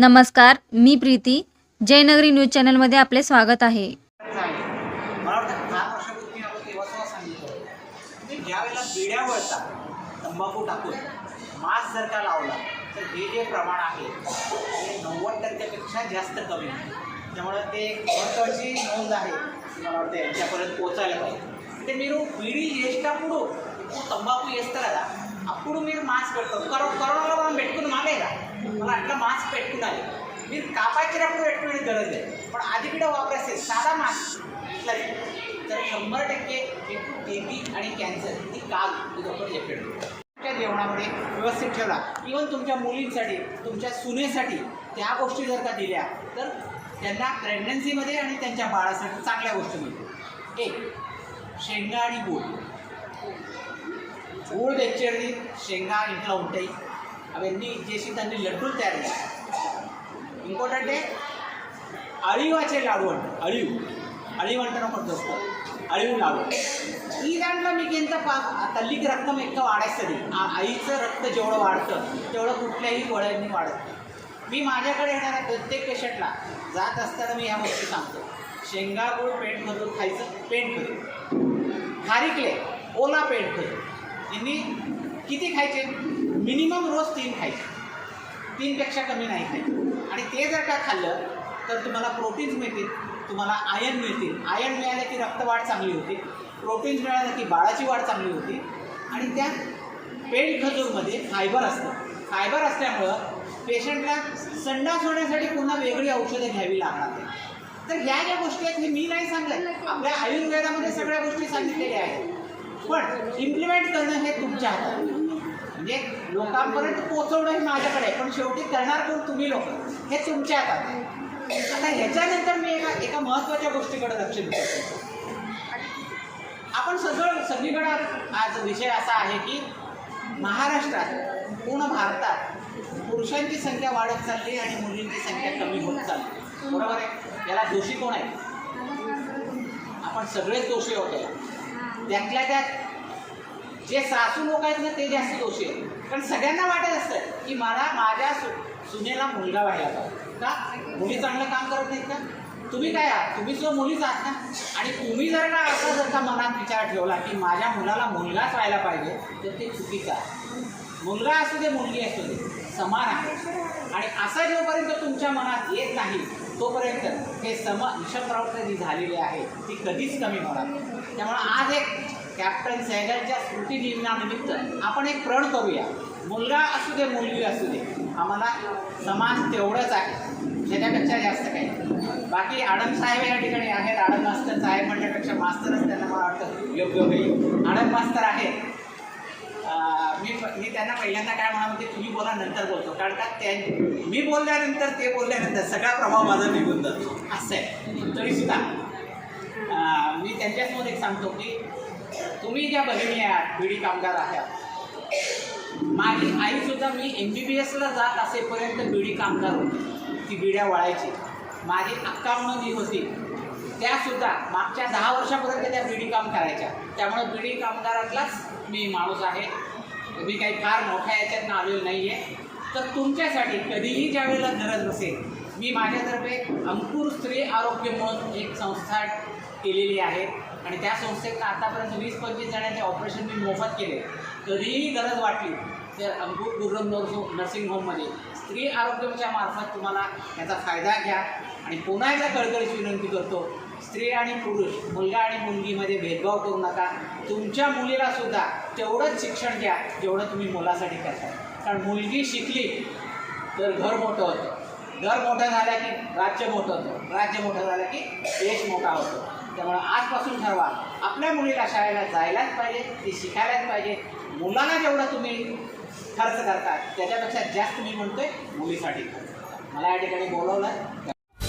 नमस्कार मी प्रीती. जयनगरी न्यूज चॅनलमध्ये आपले स्वागत आहे. तंबाखू टाकून मास्क जर का लावला तर हे जे प्रमाण आहे ते नव्वद टक्क्यापेक्षा जास्त कमी आहे. ते एक महत्त्वाची नोंद आहे मला वाटतं यांच्यापर्यंत पोचायला पाहिजे. ते पिढी तंबाखू येस्त అప్పుడు మీరు మాస్క్ పెట్టుకోరు కరో కరోనాలో మనం పెట్టుకుని మానేదా మనం అట్లా మాస్క్ పెట్టుకున్నది మీరు కాపాడినప్పుడు పెట్టుకునే గरज पण అది కూడా వాపరేసి साधा मास्क ఇట్లా ఇతర शंभर टक्के ఎక్కువ బేబీ అని క్యాన్సర్. ఇది కాదు. ఇది ఒకటి చెప్పాడు. तुमच्या जेवणामध्ये व्यवस्थित ठेवला इवन तुमच्या मुलींसाठी तुमच्या सुनेसाठी त्या गोष्टी जर का दिल्या तर त्यांना प्रेग्नन्सीमध्ये आणि त्यांच्या बाळासाठी चांगल्या गोष्टी मिळतील एक शेंगा आणि गोड ఊళ్ళు తెచ్చేది శంగా ఇంట్లో ఉంటాయి అవన్నీ చేసి దాన్ని లడ్డూలు తయారు आहे अळीवाचे लाडू వచ్చే లాడు అంటారు అలివు అలివు అంటారు ఒకటి लाडू. అలివు లాడు ఈ దాంట్లో మీకు ఎంత తల్లికి रक्कम ఎక్కువ वाढायचं आ आईचं रक्त जेवढं वाढतं तेवढं कुठल्याही गोळ्यांनी वाढत मी माझ्याकडे येणाऱ्या प्रत्येक पेशंटला जात असताना मी ह्या गोष्टी सांगतो. शेंगा गुळ पेंट करून खायचं पेंट करून खारीकले ओला पेंट करून यांनी किती खायचे? मिनिमम रोज तीन खायचे. तीनपेक्षा कमी नाही खायचे आणि ते जर का खाल्लं तर तुम्हाला प्रोटीन्स मिळतील तुम्हाला आयर्न मिळतील. आयर्न मिळालं की रक्तवाढ चांगली होती. प्रोटीन्स मिळालं की बाळाची वाढ चांगली होती. आणि त्या पेट खजूरमध्ये फायबर असतं. फायबर असल्यामुळं पेशंटला संडास होण्यासाठी पुन्हा वेगळी औषधं घ्यावी लागणार नाही तर ह्या ज्या गोष्टी आहेत हे मी नाही सांगत. आपल्या आयुर्वेदामध्ये सगळ्या गोष्टी सांगितलेल्या आहेत. पण इम्प्लिमेंट करणं हे तुमच्या हातात. म्हणजे लोकांपर्यंत पोहोचवणं हे माझ्याकडे पण शेवटी करणार कोण? तुम्ही लोक. हे तुमच्या हातात आता ह्याच्यानंतर मी एका एका महत्त्वाच्या गोष्टीकडे लक्ष देतो. आपण सगळं सगळीकडं आज विषय असा आहे की महाराष्ट्रात पूर्ण भारतात पुरुषांची संख्या वाढत चालली आणि मुलींची संख्या कमी होत चालली. बरोबर आहे? याला दोषी कोण आहे? आपण सगळेच दोषी आहोत त्यातल्या त्यात जे सासू लोक आहेत ना ते जास्त दोषी आहेत. कारण सगळ्यांना वाटत असतं की मला माझ्या सु सुनेला मुलगा व्हायला पाहिजे का? मुली चांगलं काम करत नाहीत का? तुम्ही काय आहात? तुम्ही सुद्धा मुलीच आहात ना? आणि तुम्ही जर का असा जर का मनात विचार ठेवला की माझ्या मुलाला मुलगाच व्हायला पाहिजे तर ते चुकीचं आहे. मुलगा असू दे मुलगी असू दे समान आहे. आणि असा जोपर्यंत तुमच्या मनात येत नाही तोपर्यंत हे सम विषप्रवृत्ती जी झालेली आहे ती कधीच कमी होणार नाही. त्यामुळे आज एक कॅप्टन सहगलच्या स्मृतिदिनानिमित्त आपण एक प्रण करूया. मुलगा असू दे मुलगी असू दे आम्हाला समाज तेवढंच आहे त्याच्यापेक्षा जास्त काही बाकी आडम साहेब या ठिकाणी आहेत आडम मास्तर साहेब म्हणण्यापेक्षा मास्तरच त्यांना मला वाटतं योग्य होईल. आडम मास्तर आहेत मी मी त्यांना पहिल्यांदा काय म्हणा म्हणजे तुम्ही बोला नंतर बोलतो. कारण का त्या मी बोलल्यानंतर ते बोलल्यानंतर सगळा प्रभाव माझा निघून जातो. असं आहे. तरीसुद्धा मी त्यांच्यासमोर एक सांगतो की तुम्ही ज्या बहिणी आहात बिडी कामगार आहात माझी आईसुद्धा मी एम बी बी एसला जात असेपर्यंत बिडी कामगार होती. ती बिड्या वळायची. माझी अक्का म्हणून जी होती त्यासुद्धा मागच्या दहा वर्षापर्यंत त्या बिडी काम करायच्या. त्यामुळे बिडी कामगारातलाच मी माणूस आहे. मी काही फार मोठ्या याच्यातनं आलेलो नाही आहे तर तुमच्यासाठी कधीही ज्या वेळेला गरज नसेल मी माझ्यातर्फे अंकुर स्त्री आरोग्य म्हणून एक संस्था केलेली आहे. आणि त्या संस्थेत आतापर्यंत वीस पंचवीस जणांचे ऑपरेशन मी मोफत केले. कधीही गरज वाटली तर अंकुर गुरुम नर्सिंग होममध्ये स्त्री आरोग्याच्या मार्फत तुम्हाला याचा फायदा घ्या. आणि पुन्हा एकदा कळकळीची विनंती करतो स्त्री आणि पुरुष मुलगा आणि मुलगीमध्ये भेदभाव करू नका. तुमच्या मुलीला सुद्धा तेवढंच शिक्षण द्या जेवढं तुम्ही मुलासाठी करता. कारण मुलगी शिकली तर घर मोठं होतं. घर मोठं झालं की राज्य मोठं होतं. राज्य मोठं झालं की देश मोठा होतो. त्यामुळं आजपासून ठरवा आपल्या मुलीला शाळेला जायलाच पाहिजे ती शिकायलाच पाहिजे. मुलाला जेवढं तुम्ही खर्च करता त्याच्यापेक्षा जास्त मी म्हणतोय मुलीसाठी. मला या ठिकाणी बोलवलं.